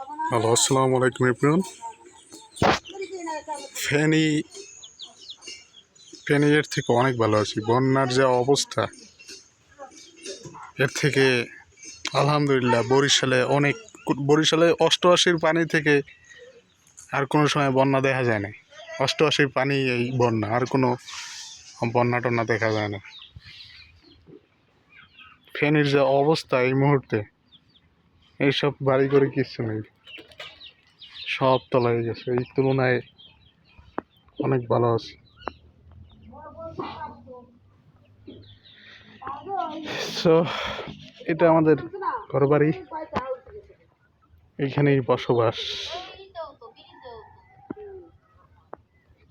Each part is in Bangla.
হ্যালো আসসালামু আলাইকুম এভরিওয়ান ফেনী ফেনী এর থেকে অনেক ভালো আছি। বন্যার যে অবস্থা, এর থেকে আলহামদুলিল্লাহ বরিশালে অনেক, বরিশালে অষ্টআশির পানি থেকে আর কোনো সময় বন্যা দেখা যায় না অষ্টআশির পানি এই বন্যা, আর কোনো বন্যা টন্যা দেখা যায় না। ফেনীর যে অবস্থা এই মুহূর্তে এইসব বাড়ি করে কিচ্ছু নেই। সব তলায় গেছে। এই তুলনায় অনেক ভালো আছে। তো এটা আমাদের ঘর বাড়ি এইখানেই বসবাস।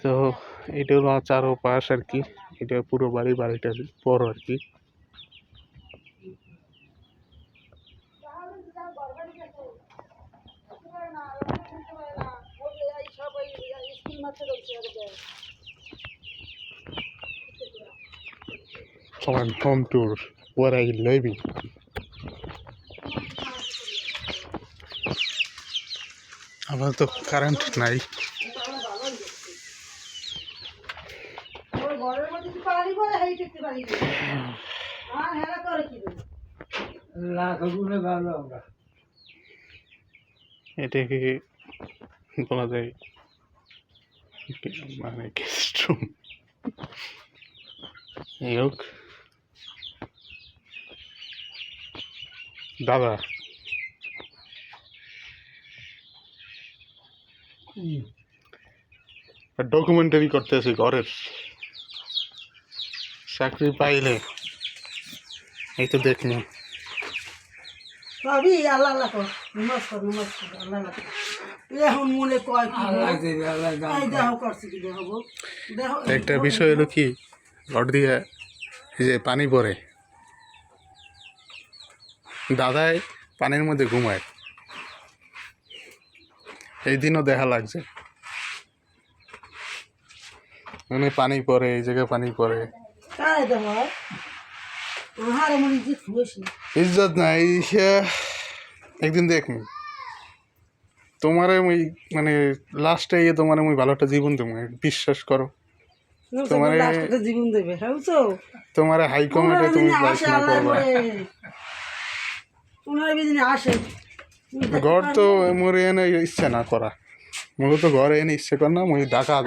তো, এটা হলো চারো পাশ আর কি। এটা পুরো বাড়ি, বাড়িটার বড় আর কি। On home tour where I living. আমার তো কারেন্ট নাই এটাকে বলা যায় মানে গেস্ট রুম এই হোক। দাদা। ডকুমেন্টারি করতেছি ঘরের চাকরি পাইলে এই তো দেখলাম। এখন মনে কয় কি গো? আল্লাহ দেবে আল্লাহ দান এই দেহ করছে কি দেহ দেহ একটা বিষয় হলো কি ঘর দিয়ে এই যে পানি পড়ে। দাদাই পানির মধ্যে ঘুমায়। এই দিনও দেখা লাগছে। মানে পানি পড়ে এই জায়গায় পানি শুয়েছি। ইজ্জত নাই একদিন দেখনি। তোমারে মুই মানে লাস্টে ইয়ে তোমার মুই ভালো একটা জীবন দেবো বিশ্বাস করো। তোমারে- জীবন দেবে বুঝছ? তোমার হাই কমেন্টে তুমি পড়াশোনা করবা। করে বিদিনে আসে। ঘর তো মোর এনে ইচ্ছে না করা। মূলত ঘরে এনে ইচ্ছে কর না মুই ঢাকা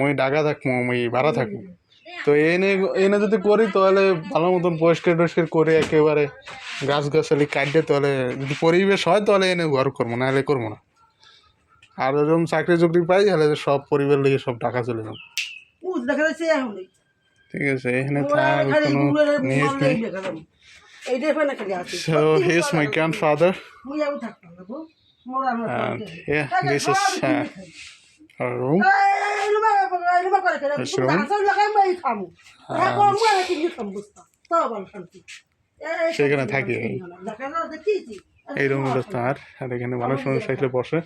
মুই ঢাকা থাকব মুই ভাড়া থাকব। তো এনে এনে যদি করি তাহলে ভালো মতন পরিষ্কার টরিষ্কার করে একেবারে গাছ গাছালি কাটবে তাহলে যদি পরিবেশ হয় তাহলে এনে ঘর করব না হলে করব না। আর যখন চাকরি চুকরি পাই তাহলে সব পরিবার লিগে সব টাকা চলে যাবে। ঠিক আছে এখানে থাক কোনো মাল নেই। So here's my grandfather and yeah this is uh, room সেখানে থাকি এই। এই রুমগুলো তার আর এখানে মানুষ মানুষ আসলে বসে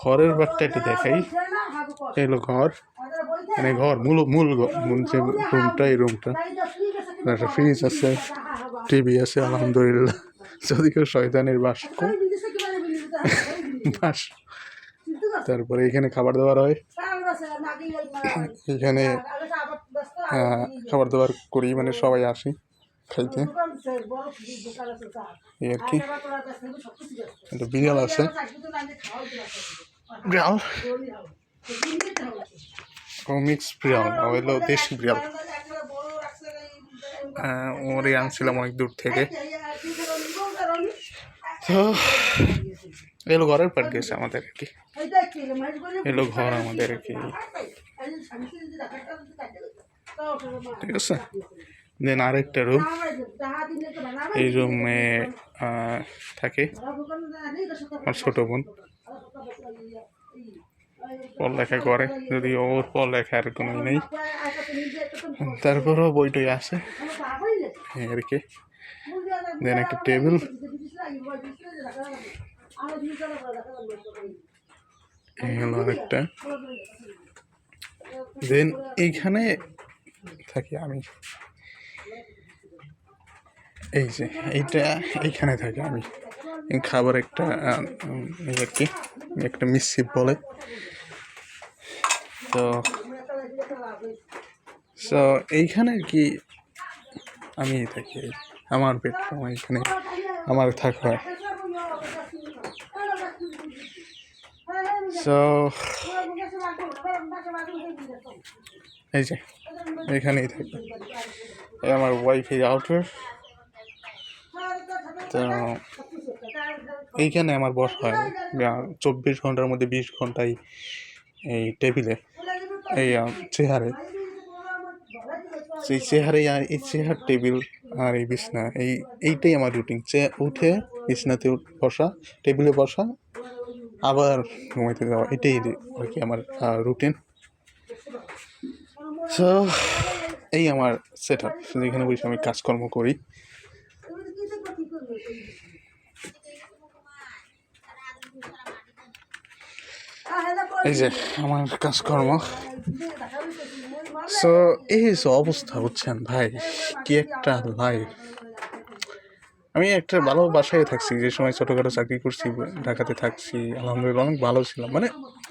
ঘরের বারটা একটু দেখাই। এই হলো ঘর মানে ঘর মূল মূল যে রুমটা এই রুমটা একটা ফ্রিজ আছে টিভি আছে আলহামদুলিল্লাহ। যদি কেউ শয়তানের বাস বাস। তারপরে এখানে খাবার দাবার হয়। এখানে আহ, খাবার দাবার করি মানে সবাই আসি খাইতে। এই আর কি। একটা বিড়াল আছে। বিড়াল? ও মিক্স বিড়াল। ও হলো দেশি বিড়াল। আহ, ওরে আনছিলাম অনেক দূর থেকে। তো এলো ঘরের পাট গেছে আমাদের আর কি। এলো ঘর আমাদের আর কি ঠিক আছে। দেন আরেকটা রুম এই রুমে থাকে আমার ছোটো বোন। পড়ালেখা করে যদি ওর পড়ালেখার কোনো নেই। তারপরেও বইটই আছে। আর কি। দেন একটা টেবিল হলো আরেকটা। দেন এইখানে থাকি আমি। এই যে এইটা এইখানে থাকি আমি। খাবার একটা আর কি একটা মিসিপ বলে। তো সো এইখানে আর কি আমি থাকি। আমার বেডরুম এখানে আমার থাকা হয় সো এই যে, এখানেই থাকবে। এই আমার ওয়াইফাই আউটার তো, এইখানে আমার বস হয়। চব্বিশ ঘণ্টার মধ্যে বিশ ঘন্টায় এই টেবিলে, এই চেয়ারে। সেই চেয়ারে আর এই চেয়ার, টেবিল আর এই বিছনা, এই, এইটাই আমার রুটিন চেয়ার উঠে, বিছনাতে বসা, টেবিলে বসা আবার ঘুমাইতে যাওয়া, এটাই আর কি আমার রুটিন সো এই আমার সেট আপ যেখানে বসে আমি কাজকর্ম করি। এই যে আমার কাজকর্ম। সো এই অবস্থা, বুঝছেন ভাই, কি একটা লাইফ আমি একটা ভালো বাসায় থাকছি, যে সময় ছোটোখাটো চাকরি করছি, ঢাকাতে থাকছি, আলহামদুলিল্লাহ অনেক ভালো ছিলাম। মানে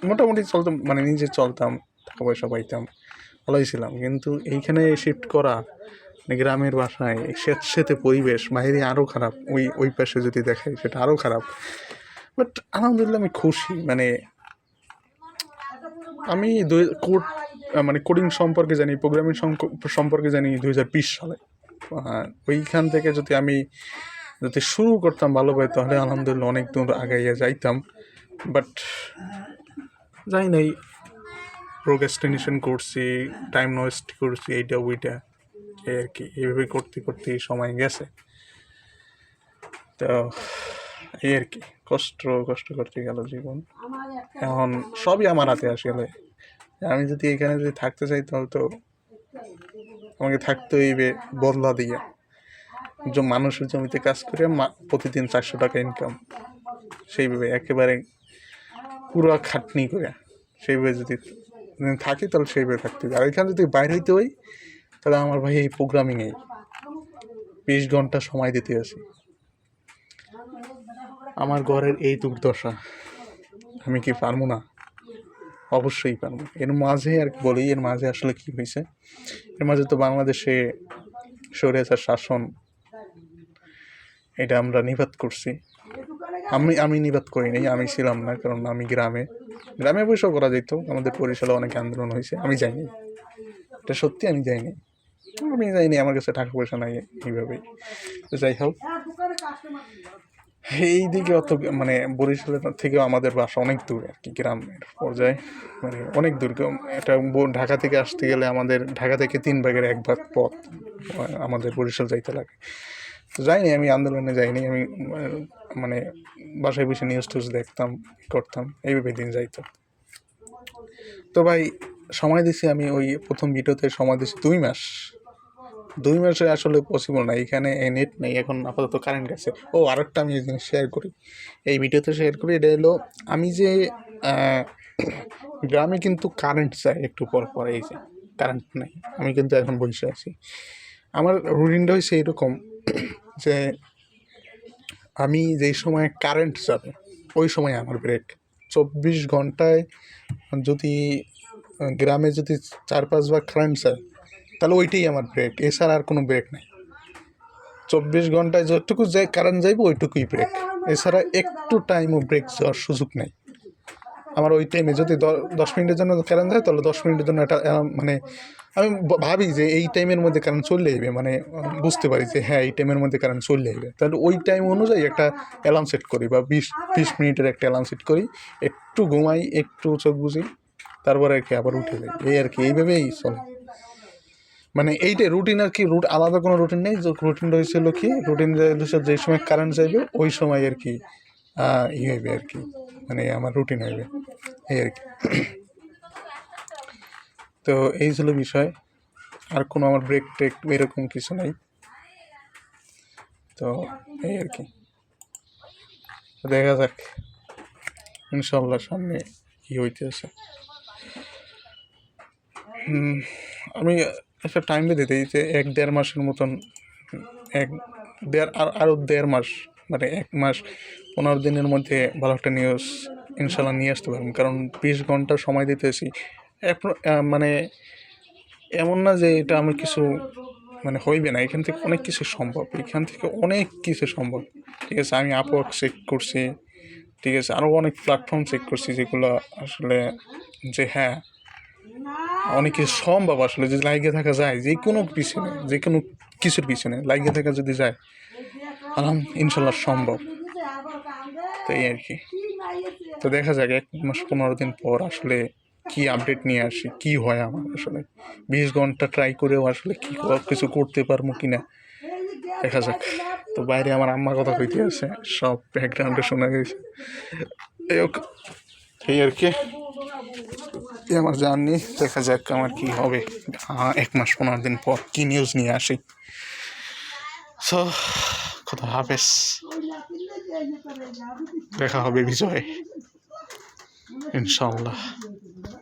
মোটামুটি চলতাম মানে নিজে চলতাম টাকা পয়সা পাইতাম, ভালোই ছিলাম। কিন্তু এইখানে শিফট করা মানে গ্রামের বাসায়, স্বেচ্ছেতে পরিবেশ, বাইরে আরও খারাপ, ওই ওই পাশে যদি দেখাই, সেটা আরও খারাপ। বাট আলহামদুলিল্লাহ আমি খুশি মানে আমি দুই, কোড মানে কোডিং সম্পর্কে জানি প্রোগ্রামিং সম্পর্কে জানি দুই হাজার বিশ সালে। ওইখান থেকে যদি আমি যদি শুরু করতাম ভালোভাবে তাহলে আলহামদুলিল্লাহ অনেক দূর আগাইয়া যাইতাম। বাট যাই নাই প্রোগ্রেস্টিনেশন করছি টাইম ওয়েস্ট করছি, এইটা ওইটা, এই আর কি। এইভাবে করতে করতে সময় গেছে। তো এই আর কি, কষ্ট কষ্ট করতে গেল জীবন। এখন সবই আমার হাতে আসলে আমি যদি এখানে যদি থাকতে চাই, তাহলে তো আমাকে থাকতে হইবে বদলা দিয়ে। যে মানুষের জমিতে কাজ করে প্রতিদিন চারশো টাকা ইনকাম সেইভাবে একেবারে পুরো খাটনি করে। সেইভাবে যদি থাকি তাহলে সেইভাবে থাকতে হবে। আর এখানে যদি বাইরে হইতে হই তাহলে আমার ভাই এই প্রোগ্রামিংয়েই বিশ ঘণ্টা সময় দিতে আসি। আমার ঘরের এই দুর্দশা। আমি কি পারব না? অবশ্যই পারব। এর মাঝে আর কি বলি, এর মাঝে আসলে কি হয়েছে? এর মাঝে তো বাংলাদেশে স্বৈরাচার শাসন, এটা আমরা নিবাদ করছি। আমি আমি নিবাদ করি আমি ছিলাম না, কারণ আমি গ্রামে। গ্রামে বসেও করা যেত, আমাদের পরিচালনা অনেক আন্দোলন হয়েছে, আমি যাইনি। এটা সত্যি আমি যাইনি। আমি যাইনি, আমার কাছে টাকা পয়সা নাই এইভাবেই। যাই হোক। এই দিকে অত মানে বরিশালের থেকেও আমাদের বাসা অনেক দূর আর কি, গ্রামের পর্যায়ে। মানে অনেক দূর এটা ঢাকা থেকে আসতে গেলে আমাদের ঢাকা থেকে তিন ভাগের এক ভাগ পথ আমাদের বরিশাল যাইতে লাগে। তো যাইনি, আমি আন্দোলনে যাইনি, আমি মানে বাসায় বসে নিউজ টিউজ দেখতাম করতাম এইভাবে দিন যাইতো। তো ভাই, সময় দিছি আমি ওই প্রথম ভিডিওতে, সময় দিছি দুই মাস। দুই মাসে আসলে পসিবল না, এখানে নেট নেই, এখন আপাতত কারেন্ট গেছে। ও, আরেকটা আমি এই জিনিস শেয়ার করি। এই ভিডিওতে শেয়ার করি, এটা হলো আমি যে গ্রামে কিন্তু কারেন্ট চাই একটু পর পর, এই যে কারেন্ট নাই, আমি কিন্তু এখন বসে আছি। আমার রুটিনটা হয়েছে এরকম যে আমি যেই সময় কারেন্ট যাবে, ওই সময় আমার ব্রেক চব্বিশ ঘন্টায় যদি গ্রামে যদি চার পাঁচবার কারেন্ট যায় তাহলে ওইটাই আমার ব্রেক এছাড়া আর কোনো ব্রেক নাই। চব্বিশ ঘন্টায় যতটুকু যাই কারেন্ট যাইব, ওইটুকুই ব্রেক এছাড়া একটু টাইমও ব্রেক যাওয়ার সুযোগ নেই। আমার ওই টাইমে যদি দশ মিনিটের জন্য কারেন্ট যায়, তাহলে দশ মিনিটের জন্য একটা মানে আমি ভাবি যে এই টাইমের মধ্যে কারেন্ট চলে যাবে মানে বুঝতে পারি যে হ্যাঁ এই টাইমের মধ্যে কারেন্ট চলে যাবে তাহলে ওই টাইম অনুযায়ী একটা অ্যালার্ম সেট করি বা বিশ বিশ মিনিটের একটা অ্যালার্ম সেট করি। একটু ঘুমাই, একটু চোখ বুঝি তারপরে আর কি আবার উঠে যাই। এই আর কি, এইভাবেই চলে। মানে এইটাই রুটিন আর কি রুট আলাদা কোনো রুটিন নেই। যে রুটিনটা হয়েছিল কি রুটিন যে সময় কারেন্ট যাইবে, ওই সময় আর কি ই হইবে আর কি মানে আমার রুটিন হইবে, এই আর কি। তো এই ছিল বিষয়। আর কোনো আমার ব্রেক টেক এরকম কিছু নাই। তো এই আর কি। দেখা যাক ইনশাল্লাহ সামনে কি হইতে আছে আমি একটা টাইম দিই যে এক, দেড় মাসের মতন, এক, দেড়, আর আরও দেড় মাস মানে এক মাস, পনেরো দিনের মধ্যে ভালো একটা নিউজ ইনশাল্লাহ নিয়ে আসতে পারবেন কারণ বিশ ঘণ্টা সময় দিতেছি। মানে এমন না যে এটা আমি কিছু মানে হইবে না। এখান থেকে অনেক কিছু সম্ভব। এখান থেকে অনেক কিছু সম্ভব। ঠিক আছে, আমি আপওয়ার্ক চেক করছি। ঠিক আছে আরও অনেক প্ল্যাটফর্ম চেক করছি যেগুলো আসলে যে হ্যাঁ অনেক সম্ভব আসলে যদি লাগিয়ে থাকা যায়, যে কোনো পিছনে, যে কোনো কিছুর পিছনে লাগিয়ে থাকা যদি যায়, আলহাম, ইনশাল্লাহ সম্ভব। তো এই আর কি। তো দেখা যাক, এক মাস পনেরো দিন পর আসলে কি আপডেট নিয়ে আসি, কি হয় আমার আসলে। বিশ ঘণ্টা ট্রাই করেও আসলে কি কিছু করতে পারব কি না দেখা যাক। তো বাইরে আমার আম্মা কথা কইতে আছে, সব ব্যাকগ্রাউন্ডে শোনা গেছে। এই আর কি। আমার জার্নি, দেখা যাক আমার কি হবে। এক মাস পনেরো দিন পর কি নিউজ নিয়ে আসি। সো কথা হাফেজ। দেখা হবে বিজয় ইনশাল্লাহ